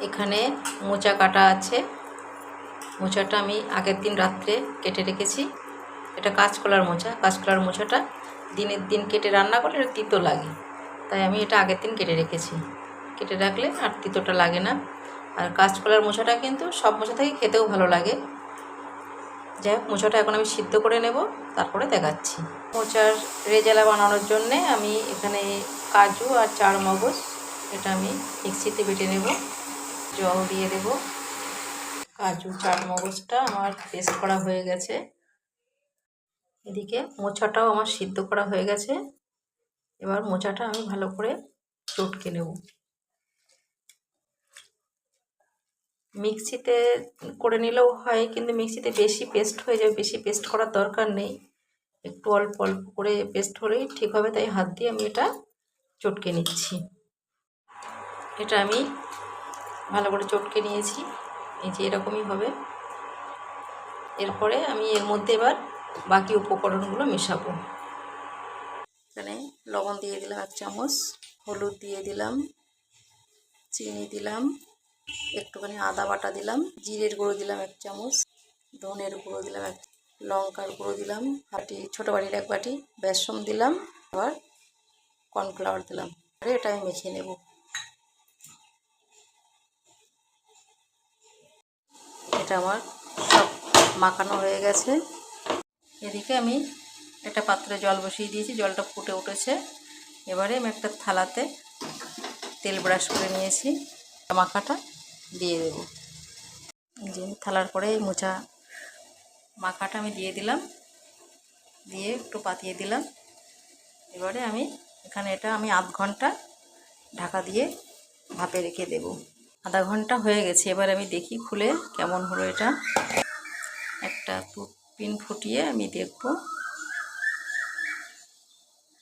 এখানে মোচা কাটা আছে। মোচাটা আমি আগের দিন রাত্রে কেটে রেখেছি। এটা কাঁচকলার মোচা। কাঁচকলার মোচাটা দিনের দিন কেটে রান্না করলে এটা তিতো লাগে। তাই আমি এটা আগের দিন কেটে রেখেছি। কেটে রাখলে আর তিতোটা লাগে না। আর কাঁচকলার মোচাটা কিন্তু সব মোচা থেকে খেতেও ভালো লাগে। যাই হোক, মোচাটা এখন আমি সিদ্ধ করে নেব, তারপরে দেখাচ্ছি। মোচার রেজালা বানানোর জন্যে আমি এখানে কাজু আর চার মগজ এটা আমি মিক্সিতে বেটে নেব। জল দিয়ে দেব। কাজু চার মগজটা আমার পেস্ট করা হয়ে গেছে। এদিকে মোচাটাও আমার সিদ্ধ করা হয়ে গেছে। এবার মোচাটা আমি ভালো করে চটকে নেব। মিক্সিতে করে নিলেও হয়, কিন্তু মিক্সিতে বেশি পেস্ট হয়ে যাবে, বেশি পেস্ট করার দরকার নেই। একটু অল্প অল্প করে পেস্ট হলেই ঠিক হবে, তাই হাত দিয়ে আমি এটা চটকে নিচ্ছি। এটা আমি ভালো করে চটকে নিয়েছি। এই যে এরকমই হবে। এরপরে আমি এর মধ্যে এবার বাকি উপকরণগুলো মেশাবো। এখানে লবণ দিয়ে দিলাম এক চামচ, হলুদ দিয়ে দিলাম, চিনি দিলাম, একটুখানি আদা বাটা দিলাম, জিরের গুঁড়ো দিলাম এক চামচ, ধনের গুঁড়ো দিলাম এক, লঙ্কার গুঁড়ো দিলাম বাটি ছোটো বাটির এক বাটি বেসম দিলাম, আবার কর্নফ্লাওয়ার দিলাম। এটা আমি মেখে নেব। এটা আমার সব মাখানো হয়ে গেছে। এদিকে আমি একটা পাত্রে জল বসিয়ে দিয়েছি, জলটা ফুটে উঠেছে। এবারে আমি একটা থালাতে তেল ব্রাশ করে নিয়েছি, মাখাটা দিয়ে দেব। যে থালার পরে মোচা মাখাটা আমি দিয়ে দিলাম, দিয়ে একটু পাতিয়ে দিলাম। এবারে আমি এখানে এটা আমি আধ ঘণ্টা ঢাকা দিয়ে ভাপে রেখে দেব। আধা ঘণ্টা হয়ে গেছে। এবার আমি দেখি খুলে কেমন হলো এটা। একটা পিন ফুটিয়ে আমি দেখব।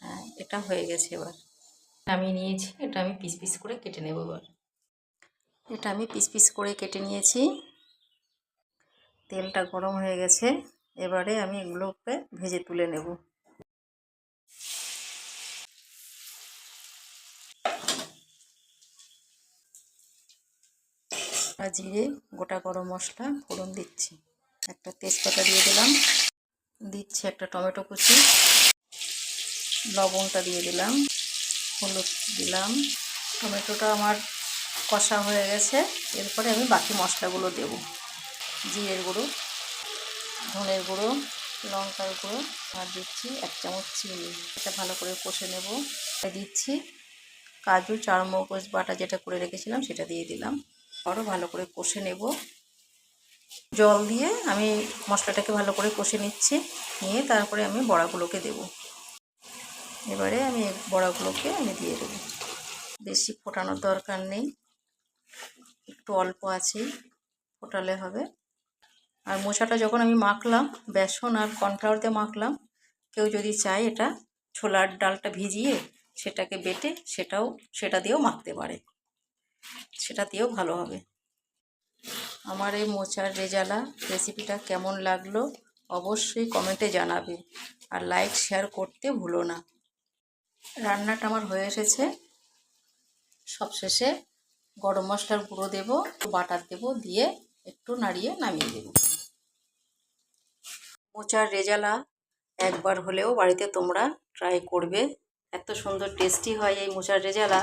হ্যাঁ এটা হয়ে গেছে এবার। আমি নিয়েছি, এটা আমি পিস পিস করে কেটে নেব এবার। এটা আমি পিস পিস করে কেটে নিয়েছি। তেলটা গরম হয়ে গেছে। এবারে আমি এগুলোকে ভেজে তুলে নেব। আর জিরে, গোটা গরম মশলা, ফোড়ন দিচ্ছি। একটা তেজপাতা দিয়ে দিলাম। দিচ্ছি একটা টমেটো কুচি। লবণটা দিয়ে দিলাম। হলুদ দিলাম। টমেটোটা আমার কষা হয়ে গেছে। এরপরে আমি বাকি মশলাগুলো দেব। জিরের গুঁড়ো, ধনের গুঁড়ো, লঙ্কার গুঁড়ো, আর দিচ্ছি এক চামচ চিনি। এটা ভালো করে কষে নেব। দিচ্ছি কাজু চারমগজ বাটা যেটা করে রেখেছিলাম সেটা দিয়ে দিলাম। আরও ভালো করে কষে নেব। জল দিয়ে আমি মশলাটাকে ভালো করে কষে নিচ্ছি, নিয়ে তারপরে আমি বড়াগুলোকে দেব। এবারে আমি বড়াগুলোকে আমি দিয়ে দেবো। বেশি ফোটানোর দরকার নেই, একটু অল্প আছেই, ফোটালে হবে। আর মোচাটা যখন আমি মাখলাম, বেসন আর কর্নফ্লাওয়ার দিয়ে মাখলাম, কেউ যদি চায় এটা ছোলার ডালটা ভিজিয়ে সেটাকে বেটে সেটাও, সেটা দিয়েও মাখতে পারে। সেটা দিয়েও ভালো হবে। আমার এই মোচার রেজালা রেসিপিটা কেমন লাগল অবশ্যই কমেন্টে জানাবে। আর লাইক শেয়ার করতে ভুলো না। রান্নাটা আমার হয়ে এসেছে। সবশেষে গরম মশলার গুঁড়ো দেবো বাটার দেবো, দিয়ে একটু নাড়িয়ে নামিয়ে দেব। মোচার রেজালা একবার হলেও বাড়িতে তোমরা ট্রাই করবে। এত সুন্দর টেস্টি হয় এই মোচার রেজালা।